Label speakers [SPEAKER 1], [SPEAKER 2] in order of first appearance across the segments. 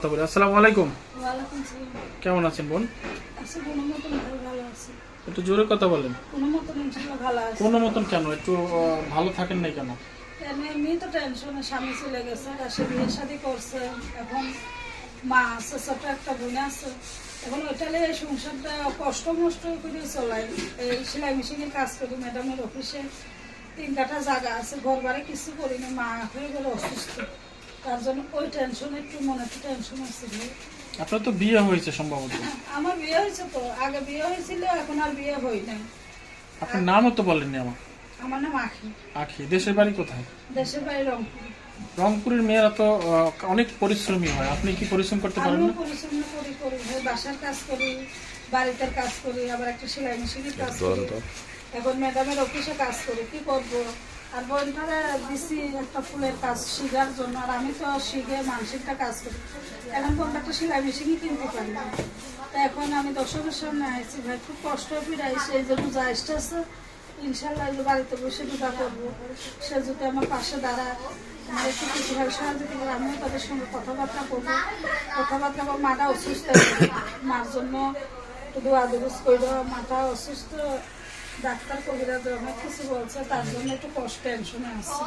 [SPEAKER 1] কথা বলি আসসালামু আলাইকুম। কেমন আছেন বোন? একটু জোরে কথা বলেন।
[SPEAKER 2] কোনো মতন
[SPEAKER 1] কোনো একটু ভালো থাকেন নাই কেন?
[SPEAKER 2] এমনি এমনি তো টেনশনে স্বামী চলে গেছে সে বিয়ে শাদি করছে এখন মা আছে ছোট একটা বোন আছে। এখন ওইটালে এই সংসারটা কষ্ট মষ্ট করে চলাই। এই সেলাই মেশিনের কাজ করি ম্যাডামের অফিসে তিন কাটা জায়গা আছে ঘর বাড়ি কিছু করি না মা হয়ে গেলে অসুস্থ। তার জন্য ওই টেনশন একটু মনে একটু টেনশন ভাই
[SPEAKER 1] আপনার তো বিয়ে হয়েছে সম্ভবত।
[SPEAKER 2] আমার বিয়ে হয়েছে তো আগে বিয়ে হয়েছিল এখন আর বিয়ে হই নাই।
[SPEAKER 1] আপনার নামও তো বলেননি আমার।
[SPEAKER 2] আমার নাম আখি।
[SPEAKER 1] আখি দেশের বাড়ি কোথায়?
[SPEAKER 2] দেশের বাড়ি রংপুর।
[SPEAKER 1] রংপুরের মেয়েরা তো অনেক পরিশ্রমী হয়। আপনি কি পরিশ্রম করতে পারেন না?
[SPEAKER 2] পরিশ্রম করি করি। বাসার কাজ করি বাড়িতে কাজ করি আবার একটা সেলাই মেশিনের কাজ করি। এখন ম্যাডামের অফিসে কাজ করি কি করব? আর বোনটারে দিছি একটা ফুলের কাজ শিখার জন্য, আর আমি তো শিখে মানসিকটা কাজ করি। এখন কোনটা একটা সেলাই মেশিনই কিনতে পারি না। তা এখন আমি দর্শকের সামনে আইছি, ভাই, খুব কষ্ট ফিরাইছি, এই যে রোজা আসতেছে ইনশাল্লাহ বাড়িতে বসে রোজা করব। সে যদি আমার পাশে দাঁড়ায়, আমার একটু কিছুভাবে সাহায্য করবে আমিও তাদের সঙ্গে কথাবার্তা করব। কথাবার্তা বলব, মাটা অসুস্থ মার জন্য একটু দোয়া দুরুস করব মাটা অসুস্থ ডাক্তার কবিরাজ অনেক কিছু বলছে, তার জন্য একটু কষ্ট টেনশনে আসছে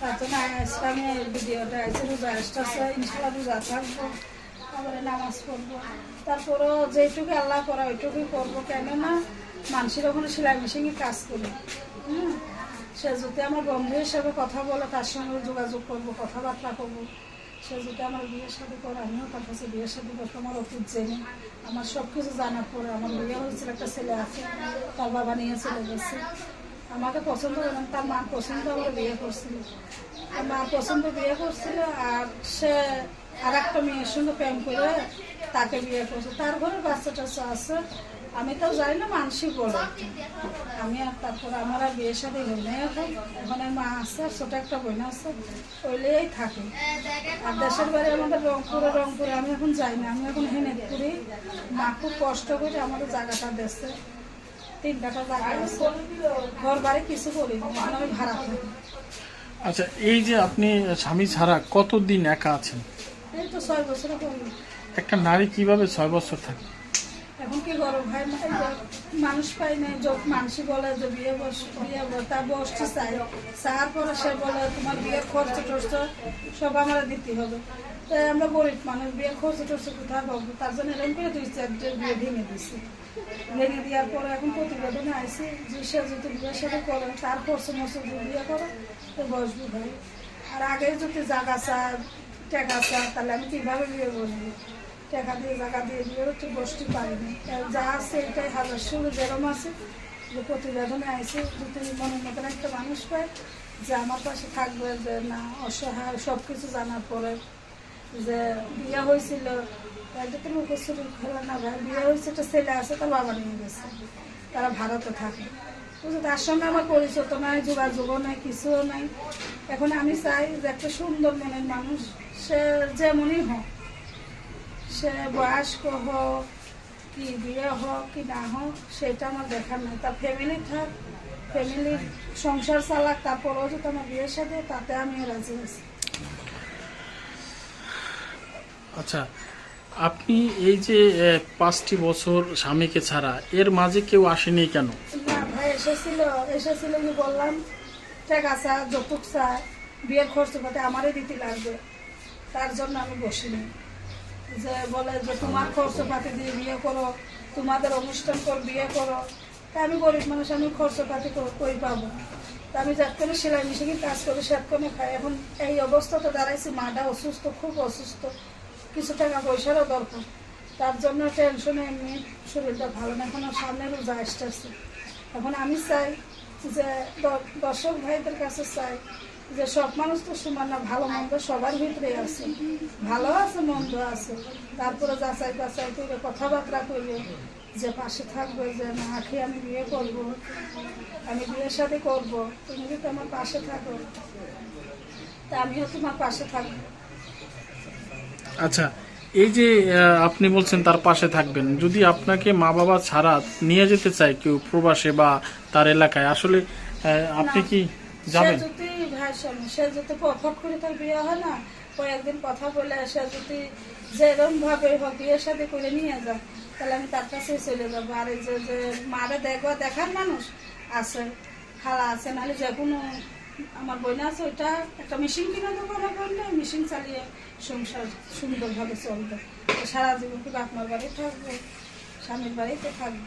[SPEAKER 2] তার জন্য আজকে আমি ভিডিওটা আছে রোজা আসতেছে ইনশাল্লাহ রোজা থাকব, তারপরে নামাজ পড়ব। তারপরেও যেটুকু আল্লাহ করা, ওইটুকুই করব। কেননা মানুষের ওখানে সেলাই মেশিনে কাজ করি। হুম? সে যদি আমার বন্ধু হিসাবে কথা বলে, তার সঙ্গে যোগাযোগ করব, কথাবার্তা করব। সে যেটা আমার বিয়ের সাথে করে, আমিও তার কাছে বিয়ের সাথে করব, আমার অতীত জেনে। আমার সব কিছু জানার পরে আমার বিয়ে হয়েছিল, একটা ছেলে আছে, তার বাবা নিয়ে চলে গেছে। আমাকে পছন্দ করে তার মা পছন্দ আমার বিয়ে করছিল। তার মা পছন্দ বিয়ে করছিল আর সে আর একটা মেয়ের সঙ্গে প্রেম করে তাকে বিয়ে করছে। তার ঘরে বাচ্চা টাচ্চা আছে। আমি তো জানি না মানসিক বলে আমি আর তারপর আমার আর বিয়ের সাথে না এখন। ওখানে মা আছে, আর ছোট একটা বোন আছে। ওইলেই থাকে। আর দেশের বাড়ি আমাদের রংপুরে রংপুরে আমি এখন যাই না। আমি এখন হেনেদপুরি মা খুব কষ্ট করে আমাদের জায়গাটা দেশে তিন জায়গা আছে। ঘর বাড়ি কিছু করি না আমি ভাড়া থাকি
[SPEAKER 1] আচ্ছা এই যে আপনি স্বামী ছাড়া কতদিন একা আছেন?
[SPEAKER 2] এই তো ছয় বছরে করি
[SPEAKER 1] একটা নারী কীভাবে ছয় বছর থাকে?
[SPEAKER 2] এখন কি করো ভাই? মানুষ পাই না যোগ মানুষই বলে যে বিয়ে বস বিয়ে তা বসতে চাই। চার পরে সে বলে তোমার বিয়ে খরচ টর্চ সব আমরা দিতে হবে। তাই আমরা গরিব মানুষ বিয়ে খরচ টর্চ কোথায় পাবো? তার জন্য এরকম করে দুই চারটে বিয়ে ভেঙে দিছি। ভেঙে দেওয়ার পরে এখন প্রতিবেদনে আইসি যে সে যদি বিয়ের সাথে করে তার খরচ মরচ বিয়ে করে তো বসবো ভাই আর আগে যদি জাগা চায় টাকা চায় তাহলে আমি কীভাবে বিয়ে বসবো টাকা দিয়ে জায়গা দিয়ে বিয়েও তো বসতে পারিনি। যা আছে এটাই হাজার শুরু যেরকম আছে, যে প্রতিবেদনে আছে যদি মনের মতন একটা মানুষ পায়, যে আমার পাশে থাকবে, যে না, অসহায় সব কিছু জানার পরে, যে বিয়ে হয়েছিল, এটা তো লুকোচুরি খেলা না ভাই। বিয়ে হয়েছে, একটা ছেলে আছে, তার বাবা নিয়ে গেছে। তারা ভারতে থাকে। তার সঙ্গে আমার পরিচিত নাই, যোগাযোগও নাই, কিছুও নাই। এখন আমি চাই যে একটা সুন্দর মনের মানুষ, সে যেমনই হোক, সে বয়স্ক হোক, কি বিয়ে হোক, কি না হোক, সেটা আমার দেখার নাই। তার ফ্যামিলি থাক ফ্যামিলির সংসার চালাক তারপরেও যদি আমার বিয়ের সাথে, তাতে আমিও রাজি আছি।
[SPEAKER 1] আচ্ছা আপনি এই যে পাঁচটি বছর স্বামীকে ছাড়া, এর মাঝে কেউ আসেনি কেন?
[SPEAKER 2] এসেছিল এসেছিল যে বললাম টাকা চা যৌতুক চা বিয়ের খরচ পাতে আমারই দিতে লাগবে। তার জন্য আমি বসিনি। যে বলে যে, তোমার খরচ পাতি দিয়ে বিয়ে করো, তোমাদের অনুষ্ঠান কর বিয়ে করো, তা আমি গরিব মানুষ, আমি খরচ পাতি কই পাবো? তা আমি যাত্রা সেলাই মেশিনে কাজ করি সেরকমই খাই এখন এই অবস্থাতে দাঁড়াইছি, মাটা অসুস্থ, খুব অসুস্থ। কিছু টাকা পয়সারও দরকার। তার জন্য টেনশনে, এমনি শরীরটা ভালো না। এখন সামনে রোজা আসতেছে। এখন আমি চাই যে দর্শক ভাইদের কাছে চাই যে সব মানুষ তো সমান না, ভালো মন্দ সবার ভিতরে আছে। ভালো আছে, মন্দ আছে। তারপরে যাচাই বাছাই করে কথাবার্তা করবে যে পাশে থাকবে, যে না, আখি আমি বিয়ে করব, আমি বিয়ের সাথে করব। তুমি যদি আমার পাশে থাকো, তা আমিও তোমার পাশে থাকব।
[SPEAKER 1] আচ্ছা এই যে আপনি বলছেন তার পাশে থাকবেন যদি আপনাকে মা বাবা ছাড়া নিয়ে যেতে চায় কেউ প্রবাসে বা তার এলাকায় আসলে আপনি কি যাবেন?
[SPEAKER 2] সে যদি ফট করে তার বিয়ে হয় না কয়েকদিন কথা বলে সে যদি যেরকম ভাবে হোক বিয়ের সাথে করে নিয়ে যাও তাহলে আমি তার কাছে চলে যাব। আর এই যে যে মারে দেখবা দেখার মানুষ আছে খালা আছে নাহলে যে কোনো আমার বোন আছে ওইটা একটা মেশিন কিনে দেবো আমার বোনটা মেশিন চালিয়ে সংসার সুন্দরভাবে চলবে। সারা জীবন কি বাপমার বাড়ি থাকব, স্বামীর বাড়িতে থাকব?